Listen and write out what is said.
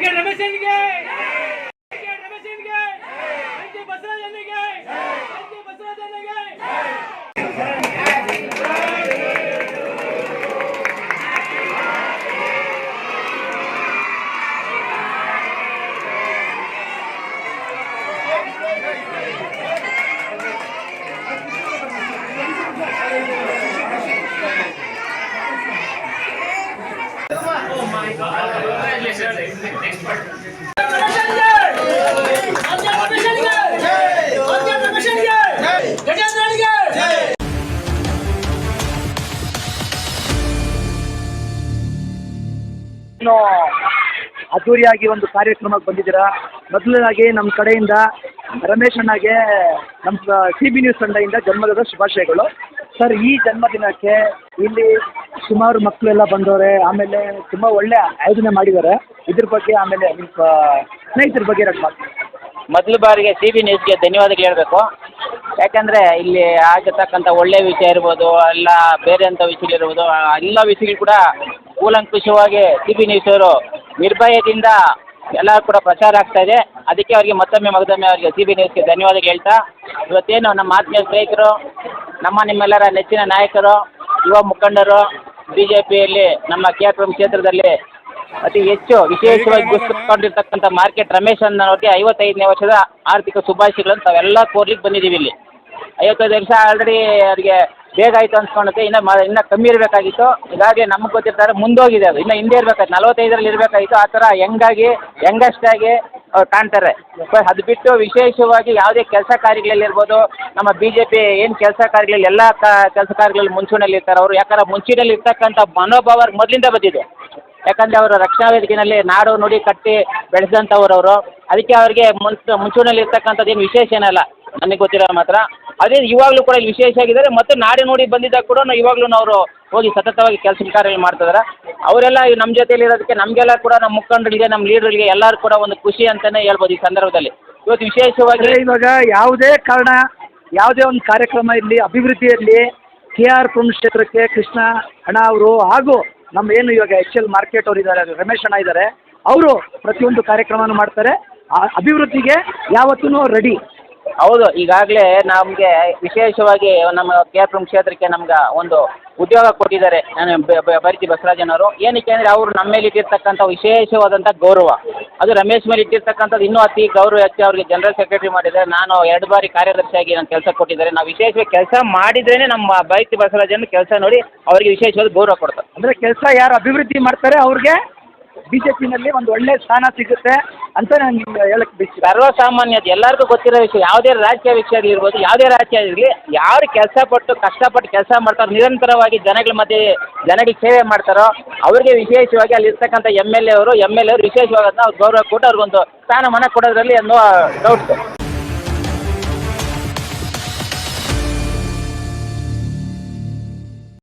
ವೆಂಕಟ ರಮೇಶನ್ಗೆ ಅದ್ದೂರಿಯಾಗಿ ಒಂದು ಕಾರ್ಯಕ್ರಮಕ್ಕೆ ಬಂದಿದ್ದೀರಾ? ಮೊದಲಾಗಿ ನಮ್ಮ ಕಡೆಯಿಂದ ರಮೇಶ್ ಅಣ್ಣಗೆ ನಮ್ಮ ಸಿ ಬಿ ನ್ಯೂಸ್ ತಂಡದಿಂದ ಜನ್ಮದಿನದ ಶುಭಾಶಯಗಳು. ಸರ್, ಈ ಜನ್ಮದಿನಕ್ಕೆ ಇಲ್ಲಿ ಸುಮಾರು ಮಕ್ಕಳೆಲ್ಲ ಬಂದವ್ರೆ, ಆಮೇಲೆ ತುಂಬ ಒಳ್ಳೆ ಆಯೋಜನೆ ಮಾಡಿದ್ದಾರೆ. ಇದ್ರ ಬಗ್ಗೆ ಆಮೇಲೆ ನಿಮ್ಮ ಸ್ನೇಹಿತರ ಬಗ್ಗೆ ಎರಡು ಮಾತು ಮೊದಲ ಬಾರಿಗೆ ಸಿ ಬಿ ನ್ಯೂಸ್ಗೆ ಧನ್ಯವಾದಗಳು ಹೇಳಬೇಕು. ಯಾಕಂದರೆ ಇಲ್ಲಿ ಆಗಿರ್ತಕ್ಕಂಥ ಒಳ್ಳೆ ವಿಷಯ ಇರ್ಬೋದು, ಎಲ್ಲ ಬೇರೆ ಅಂತ ವಿಷಯ ಇರ್ಬೋದು, ಆ, ಎಲ್ಲ ವಿಷಯಗಳು ಕೂಡ ಕೂಲಂಕುಷವಾಗಿ ಸಿ ಬಿ ನ್ಯೂಸ್ ಅವರು ನಿರ್ಭಯದಿಂದ ಎಲ್ಲ ಕೂಡ ಪ್ರಚಾರ ಆಗ್ತಾ ಇದೆ. ಅದಕ್ಕೆ ಅವರಿಗೆ ಮತ್ತೊಮ್ಮೆ ಮಗದೊಮ್ಮೆ ಅವರಿಗೆ ಸಿ ಬಿ ನ್ಯೂಸ್ಗೆ ಧನ್ಯವಾದಗಳು ಹೇಳ್ತಾ, ಇವತ್ತೇನು ನಮ್ಮ ಆತ್ಮೀಯ ಸ್ನೇಹಿತರು, ನಮ್ಮ ನಿಮ್ಮೆಲ್ಲರ ನೆಚ್ಚಿನ ನಾಯಕರು, ಯುವ ಮುಖಂಡರು ಬಿ ಜೆ ಪಿಯಲ್ಲಿ ನಮ್ಮ ಕೆ ಆರ್ ಪುರಂ ಕ್ಷೇತ್ರದಲ್ಲಿ ಅತಿ ಹೆಚ್ಚು ವಿಶೇಷವಾಗಿ ಗುರುತಿಸಿಕೊಂಡಿರ್ತಕ್ಕಂಥ ಮಾರ್ಕೆಟ್ ರಮೇಶ್ ಅವರಿಗೆ ಐವತ್ತೈದನೇ ವರ್ಷದ ಆರ್ಥಿಕ ಶುಭಾಶಯಗಳನ್ನು ತಾವೆಲ್ಲ ಕೋರ್ಲಿಕ್ಕೆ ಬಂದಿದ್ದೀವಿ ಇಲ್ಲಿ. ಐವತ್ತೈದು ವರ್ಷ ಆಲ್ರೆಡಿ ಅವರಿಗೆ ಬೇಗ ಆಯಿತು ಅನ್ಸ್ಕೊಳುತ್ತೆ ಇನ್ನ ಮ ಇನ್ನೂ ಕಮ್ಮಿ ಇರಬೇಕಾಗಿತ್ತು. ಈಗಾಗಲೇ ನಮ್ಗೆ ಗೊತ್ತಿರ್ತಾರೆ ಮುಂದೋಗಿದೆ ಅದು. ಇನ್ನು ಹಿಂದೆ ಇರ್ಬೇಕಾಯ್ತು. ನಲವತ್ತೈದರಲ್ಲಿ ಇರಬೇಕಾಗಿತ್ತು ಆ ಥರ ಯಂಗಾಗಿ ಯಂಗಸ್ಟಾಗಿ ಅವ್ರು ಕಾಣ್ತಾರೆ. ಬಟ್ ಅದು ಬಿಟ್ಟು ವಿಶೇಷವಾಗಿ ಯಾವುದೇ ಕೆಲಸ ಕಾರ್ಯಗಳಲ್ಲಿ ಇರ್ಬೋದು, ನಮ್ಮ ಬಿ ಜೆ ಏನು ಕೆಲಸ ಕಾರ್ಯಗಳಲ್ಲಿ, ಎಲ್ಲಾ ಕೆಲಸ ಕಾರ್ಯಗಳಲ್ಲಿ ಮುಂಚೂಣಿಯಲ್ಲಿ ಇರ್ತಾರೆ. ಅವರು ಯಾಕಂದ್ರೆ ಮುಂಚೂಣಿಯಲ್ಲಿ ಇರ್ತಕ್ಕಂಥ ಮನೋಭಾವ ಮೊದಲಿಂದ ಬಂದಿದೆ. ಯಾಕಂದರೆ ಅವರು ರಕ್ಷಣಾ ವೇದಿಕೆಯಲ್ಲಿ ನಾಡು ನುಡಿ ಕಟ್ಟಿ ಬೆಳೆಸಿದಂತವ್ರು ಅವರು. ಅದಕ್ಕೆ ಅವರಿಗೆ ಮುಂಚ ಮುಂಚೂಣಿಯಲ್ಲಿ ಇರ್ತಕ್ಕಂಥದ್ದು ಏನು ವಿಶೇಷ ಏನಲ್ಲ. ನನಗೆ ಗೊತ್ತಿರೋ ಮಾತ್ರ. ಅದೇ ಇವಾಗಲೂ ಕೂಡ ಇಲ್ಲಿ ವಿಶೇಷ ಆಗಿದ್ದಾರೆ. ಮತ್ತು ನಾಳೆ ನೋಡಿ ಬಂದಿದ್ದಾಗ ಕೂಡ ಇವಾಗ್ಲೂ ಅವರು ಹೋಗಿ ಸತತವಾಗಿ ಕೆಲಸ ಕಾರ್ಯಗಳು ಮಾಡ್ತಿದ್ದಾರೆ ಅವರೆಲ್ಲ ಈ ನಮ್ಮ ಜೊತೆಯಲ್ಲಿ ಇರೋದಕ್ಕೆ ನಮಗೆಲ್ಲ ಕೂಡ ನಮ್ಮ ಮುಖಂಡರಿಗೆ, ನಮ್ಮ ಲೀಡರ್ಗೆ ಎಲ್ಲರೂ ಕೂಡ ಒಂದು ಖುಷಿ ಅಂತಲೇ ಹೇಳ್ಬೋದು ಈ ಸಂದರ್ಭದಲ್ಲಿ. ಇವತ್ತು ವಿಶೇಷವಾಗಿ ಇವಾಗ ಯಾವುದೇ ಕಾರಣ, ಯಾವುದೇ ಒಂದು ಕಾರ್ಯಕ್ರಮ ಇರಲಿ, ಅಭಿವೃದ್ಧಿ ಇರಲಿ ಕೆ ಆರ್ ಕ್ಷೇತ್ರಕ್ಕೆ ಕೃಷ್ಣ, ಅಣ್ಣ ಅವರು ಹಾಗೂ ನಮ್ಮ ಏನು ಇವಾಗ ಎಚ್ ಎಲ್ ಮಾರ್ಕೆಟ್ ಅವರು ಇದ್ದಾರೆ, ರಮೇಶ್ ಅಣ್ಣ ಇದ್ದಾರೆ, ಅವರು ಪ್ರತಿಯೊಂದು ಕಾರ್ಯಕ್ರಮನೂ ಮಾಡ್ತಾರೆ. ಅಭಿವೃದ್ಧಿಗೆ ಯಾವತ್ತೂ ರೆಡಿ ಹೌದು, ಈಗಾಗಲೇ ನಮಗೆ ವಿಶೇಷವಾಗಿ ನಮ್ಮ ಕೆ ಆರ್ ಪುರಂ ಕ್ಷೇತ್ರಕ್ಕೆ ನಮ್ಗೆ ಒಂದು ಉದ್ಯೋಗ ಕೊಟ್ಟಿದ್ದಾರೆ. ನಾನು ಬ- ಬ- ಬರಿತಿ ಬಸವರಾಜನವರು. ಏನಕ್ಕೆ ಅಂದರೆ ಅವರು ನಮ್ಮ ಮೇಲೆ ಇಟ್ಟಿರ್ತಕ್ಕಂಥ ವಿಶೇಷವಾದಂಥ ಗೌರವ. ಅದು ರಮೇಶ್ ಮೇಲೆ ಇಟ್ಟಿರ್ತಕ್ಕಂಥದ್ದು ಇನ್ನೂ ಅತಿ ಗೌರವ ಹೆಚ್ಚು ಅವರಿಗೆ ಜನರಲ್ ಸೆಕ್ರೆಟರಿ ಮಾಡಿದರೆ ನಾನು ಎರಡು ಬಾರಿ ಕಾರ್ಯದರ್ಶಿಯಾಗಿ ನಾನು ಕೆಲಸ ಕೊಟ್ಟಿದ್ದಾರೆ. ನಾವು ವಿಶೇಷವಾಗಿ ಕೆಲಸ ಮಾಡಿದ್ರೇ ನಮ್ಮ ಬೈತಿ ಬಸವರಾಜನ ಕೆಲಸ ನೋಡಿ ಅವರಿಗೆ ವಿಶೇಷವಾದ ಗೌರವ ಕೊಡ್ತಾರೆ. ಅಂದರೆ ಕೆಲಸ ಯಾರು ಅಭಿವೃದ್ಧಿ ಮಾಡ್ತಾರೆ ಅವ್ರಿಗೆ? ಬಿ ಜೆ ಒಂದು ಒಳ್ಳೆ ಸ್ಥಾನ ಸಿಗುತ್ತೆ ಅಂತ ನಾನು ನಿಮ್ಗೆ ಹೇಳಕ್ಕೆ ಬಯಸ್ತೀನಿ. ಅದು ಎಲ್ಲರಿಗೂ ಗೊತ್ತಿರೋ ವಿಷಯ, ಯಾವುದೇ ರಾಜ್ಯ ವಿಷಯ ಇರ್ಬೋದು, ಯಾವುದೇ ರಾಜ್ಯ ಇರಲಿ ಯಾರು ಕೆಲಸ ಪಟ್ಟು ಕಷ್ಟಪಟ್ಟು ಕೆಲಸ ಮಾಡ್ತಾರೋ, ನಿರಂತರವಾಗಿ ಜನಗಳ ಮಧ್ಯೆ ಜನಗಳಿಗೆ ಸೇವೆ ಮಾಡ್ತಾರೋ, ಅವರಿಗೆ ವಿಶೇಷವಾಗಿ ಅಲ್ಲಿ ಇರ್ತಕ್ಕಂಥ ಎಂ ಎಲ್ ಎ ಅವರು, ಎಂ ಎಲ್ ಎ ಅವರು ವಿಶೇಷವಾಗಿ ಅದನ್ನ ಅವ್ರು ಗೌರವ ಕೊಟ್ಟು ಅವ್ರಿಗೊಂದು ಸ್ಥಾನಮಾನ ಕೊಡೋದ್ರಲ್ಲಿ ಅನ್ನೋ ಡೌಟ್ಸು